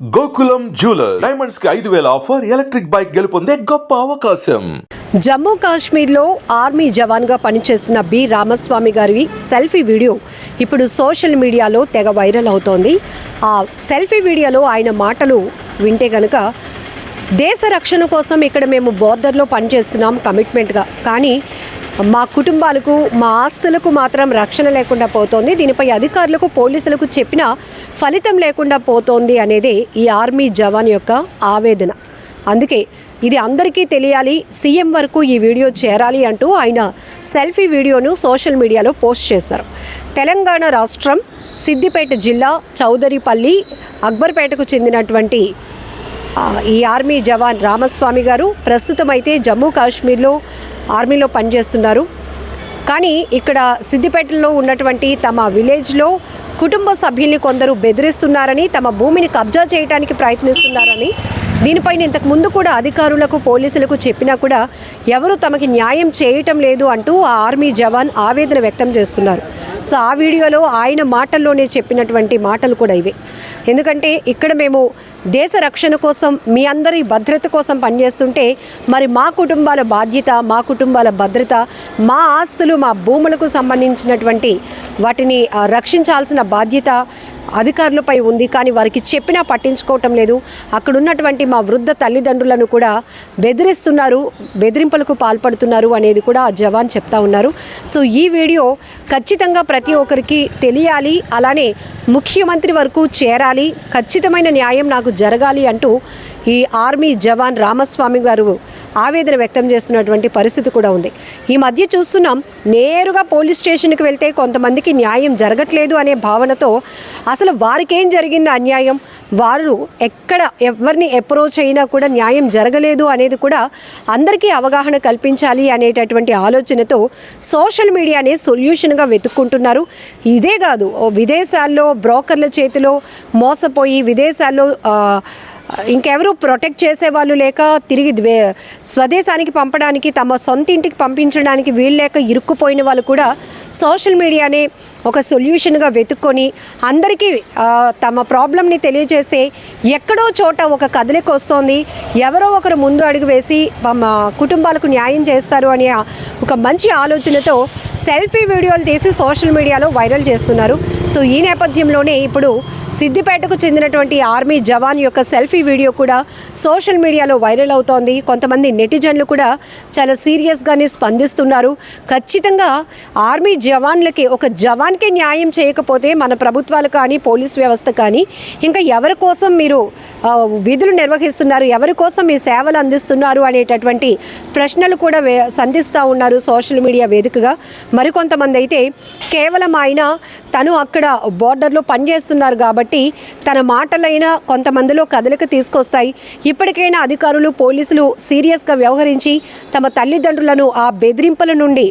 Gokulam jeweller డైమండ్స్కి ఐదు వేల offer electric bike గెలుపొందే గొప్ప అవకాశం. జమ్మూ కాశ్మీర్లో ఆర్మీ జవాన్గా పనిచేస్తున్న బి. రామస్వామి గారి సెల్ఫీ వీడియో ఇప్పుడు సోషల్ మీడియాలో తెగ వైరల్ అవుతోంది. ఆ సెల్ఫీ వీడియోలో ఆయన మాటలు వింటే గనుక దేశ రక్షణ కోసం ఇక్కడ మేము బోర్డర్లో పనిచేస్తున్నాం కమిట్మెంట్గా. కానీ మా కుటుంబాలకు మా ఆస్తులకు మాత్రం రక్షణ లేకుండా పోతోంది. దీనిపై అధికారులకు పోలీసులకు చెప్పిన ఫలితం లేకుండా పోతోంది అనేది ఈ ఆర్మీ జవాన్ యొక్క ఆవేదన. అందుకే ఇది అందరికీ తెలియాలి సీఎం వరకు ఈ వీడియో చేరాలి అంటూ ఆయన సెల్ఫీ వీడియోను సోషల్ మీడియాలో పోస్ట్ చేశారు. తెలంగాణ రాష్ట్రం సిద్దిపేట జిల్లా చౌదరిపల్లి అక్బర్పేటకు చెందినటువంటి ఈ ఆర్మీ జవాన్ రామస్వామి గారు ప్రస్తుతం అయితే జమ్మూ కాశ్మీర్లో ఆర్మీలో పనిచేస్తున్నారు. కానీ ఇక్కడ సిద్దిపేటలో ఉన్నటువంటి తమ విలేజ్లో కుటుంబ సభ్యుల్ని కొందరు బెదిరిస్తున్నారని తమ భూమిని కబ్జా చేయడానికి ప్రయత్నిస్తున్నారని దీనిపైన ఇంతకు ముందు కూడా అధికారులకు పోలీసులకు చెప్పినా కూడా ఎవరు తమకి న్యాయం చేయటం లేదు అంటూ ఆ ఆర్మీ జవాన్ ఆవేదన వ్యక్తం చేస్తున్నారు. సో ఆ వీడియోలో ఆయన మాటల్లోనే చెప్పినటువంటి మాటలు కూడా ఇవే. ఎందుకంటే ఇక్కడ మేము దేశ రక్షణ కోసం మీ అందరి భద్రత కోసం పనిచేస్తుంటే మరి మా కుటుంబాల బాధ్యత మా కుటుంబాల భద్రత మా ఆస్తులు మా భూములకు సంబంధించినటువంటి వాటిని రక్షించాల్సిన బాధ్యత అధికారులపై ఉంది. కానీ వారికి చెప్పినా పట్టించుకోవటం లేదు. అక్కడున్నటువంటి మా వృద్ధ తల్లిదండ్రులను కూడా బెదిరిస్తున్నారు. బెదిరింపులకు పాల్పడుతున్నారు అనేది కూడా ఆ జవాన్ చెప్తా ఉన్నారు. సో ఈ వీడియో ఖచ్చితంగా ప్రతి ఒక్కరికి తెలియాలి. అలానే ముఖ్యమంత్రి వరకు చేరాలి. ఖచ్చితమైన న్యాయం నాకు జరగాలి అంటూ ఈ ఆర్మీ జవాన్ రామస్వామి గారు ఆవేదన వ్యక్తం చేస్తున్నటువంటి పరిస్థితి కూడా ఉంది. ఈ మధ్య చూస్తున్నాం నేరుగా పోలీస్ స్టేషన్కి వెళ్తే కొంతమందికి న్యాయం జరగట్లేదు అనే భావనతో అసలు వారికేం జరిగింది అన్యాయం? వారు ఎక్కడ ఎవరిని అప్రోచ్ అయినా కూడా న్యాయం జరగలేదు అనేది కూడా అందరికీ అవగాహన కల్పించాలి అనేటటువంటి ఆలోచనతో సోషల్ మీడియానే సొల్యూషన్గా వెతుక్కుంటున్నారు. ఇదే కాదు విదేశాల్లో బ్రోకర్ల చేతిలో మోసపోయి విదేశాల్లో ఇంకెవరు ప్రొటెక్ట్ చేసేవాళ్ళు లేక తిరిగి స్వదేశానికి పంపడానికి తమ సొంత ఇంటికి పంపించడానికి వీలు లేక ఇరుక్కుపోయిన వాళ్ళు కూడా సోషల్ మీడియానే ఒక సొల్యూషన్గా వెతుక్కొని అందరికీ తమ ప్రాబ్లమ్ని తెలియజేస్తే ఎక్కడో చోట ఒక కదలిక వస్తోంది. ఎవరో ఒకరు ముందు అడుగు వేసి కుటుంబాలకు న్యాయం చేస్తారు అనే ఒక మంచి ఆలోచనతో సెల్ఫీ వీడియోలు తీసి సోషల్ మీడియాలో వైరల్ చేస్తున్నారు. సో ఈ నేపథ్యంలోనే ఇప్పుడు సిద్దిపేటకు చెందినటువంటి ఆర్మీ జవాన్ యొక్క సెల్ఫీ వీడియో కూడా సోషల్ మీడియాలో వైరల్ అవుతోంది. కొంతమంది నెటిజన్లు కూడా చాలా సీరియస్గానే స్పందిస్తున్నారు. ఖచ్చితంగా ఆర్మీ జవాన్లకి ఒక జవాన్కే న్యాయం చేయకపోతే మన ప్రభుత్వాలు కానీ పోలీస్ వ్యవస్థ కానీ ఇంకా ఎవరి కోసం మీరు విధులు నిర్వహిస్తున్నారు? ఎవరి కోసం మీ సేవలు అందిస్తున్నారు? అనేటటువంటి ప్రశ్నలు కూడా వే సంధిస్తూ ఉన్నారు సోషల్ మీడియా వేదికగా. మరికొంతమంది అయితే కేవలం ఆయన తను అక్కడ బోర్డర్లో పనిచేస్తున్నారు కాబట్టి కాబట్టి తన మాటలైనా కొంతమందిలో కదలిక తీసుకొస్తాయి. ఇప్పటికైనా అధికారులు పోలీసులు సీరియస్గా వ్యవహరించి తమ తల్లిదండ్రులను ఆ బెదిరింపుల నుండి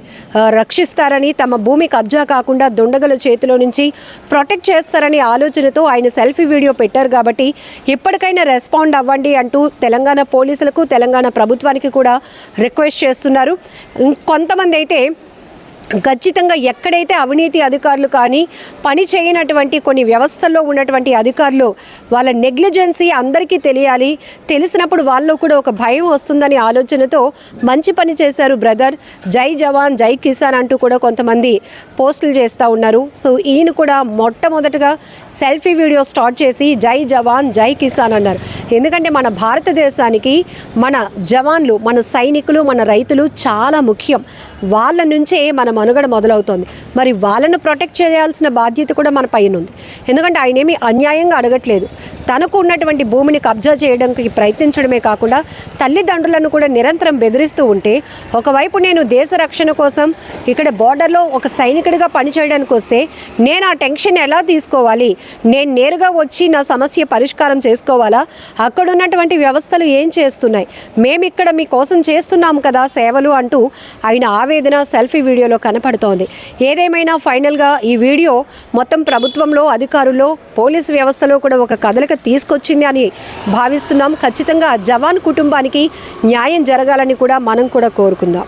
రక్షిస్తారని తమ భూమి కబ్జా కాకుండా దుండగల చేతిలో నుంచి ప్రొటెక్ట్ చేస్తారనే ఆలోచనతో ఆయన సెల్ఫీ వీడియో పెట్టారు కాబట్టి ఇప్పటికైనా రెస్పాండ్ అవ్వండి అంటూ తెలంగాణ పోలీసులకు తెలంగాణ ప్రభుత్వానికి కూడా రిక్వెస్ట్ చేస్తున్నారు. కొంతమంది అయితే ఖచ్చితంగా ఎక్కడైతే అవినీతి అధికారులు కానీ పని చేయనటువంటి కొన్ని వ్యవస్థల్లో ఉన్నటువంటి అధికారులు వాళ్ళ నెగ్లిజెన్సీ అందరికీ తెలియాలి. తెలిసినప్పుడు వాళ్ళు కూడా ఒక భయం వస్తుందని ఆలోచనతో మంచి పని చేశారు బ్రదర్. జై జవాన్ జై కిసాన్ అంటూ కూడా కొంతమంది పోస్టులు చేస్తూ ఉన్నారు. సో ఈయన కూడా మొట్టమొదటగా సెల్ఫీ వీడియో స్టార్ట్ చేసి జై జవాన్ జై కిసాన్ అన్నారు. ఎందుకంటే మన భారతదేశానికి మన జవాన్లు మన సైనికులు మన రైతులు చాలా ముఖ్యం. వాళ్ళ నుంచే మనం మనుగడ మొదలవుతోంది. మరి వాళ్ళను ప్రొటెక్ట్ చేయాల్సిన బాధ్యత కూడా మన పైన ఉంది. ఎందుకంటే ఆయన ఏమీ అన్యాయంగా అడగట్లేదు. తనకు ఉన్నటువంటి భూమిని కబ్జా చేయడానికి ప్రయత్నించడమే కాకుండా తల్లిదండ్రులను కూడా నిరంతరం బెదిరిస్తూ ఉంటే ఒకవైపు నేను దేశ రక్షణ కోసం ఇక్కడ బోర్డర్లో ఒక సైనికుడిగా పనిచేయడానికి వస్తే నేను ఆ టెన్షన్ ఎలా తీసుకోవాలి? నేను నేరుగా వచ్చి నా సమస్య పరిష్కారం చేసుకోవాలా? అక్కడ ఉన్నటువంటి వ్యవస్థలు ఏం చేస్తున్నాయి? మేము ఇక్కడ మీకోసం చేస్తున్నాము కదా సేవలు అంటూ ఆయన ఆవేదన సెల్ఫీ వీడియోలో కనపడుతోంది. ఏదేమైనా ఫైనల్గా ఈ వీడియో మొత్తం ప్రభుత్వంలో అధికారుల్లో పోలీసు వ్యవస్థలో కూడా ఒక కదలిక తీసుకొచ్చింది అని భావిస్తున్నాం. ఖచ్చితంగా జవాన్ కుటుంబానికి న్యాయం జరగాలని కూడా మనం కూడా కోరుకుందాం.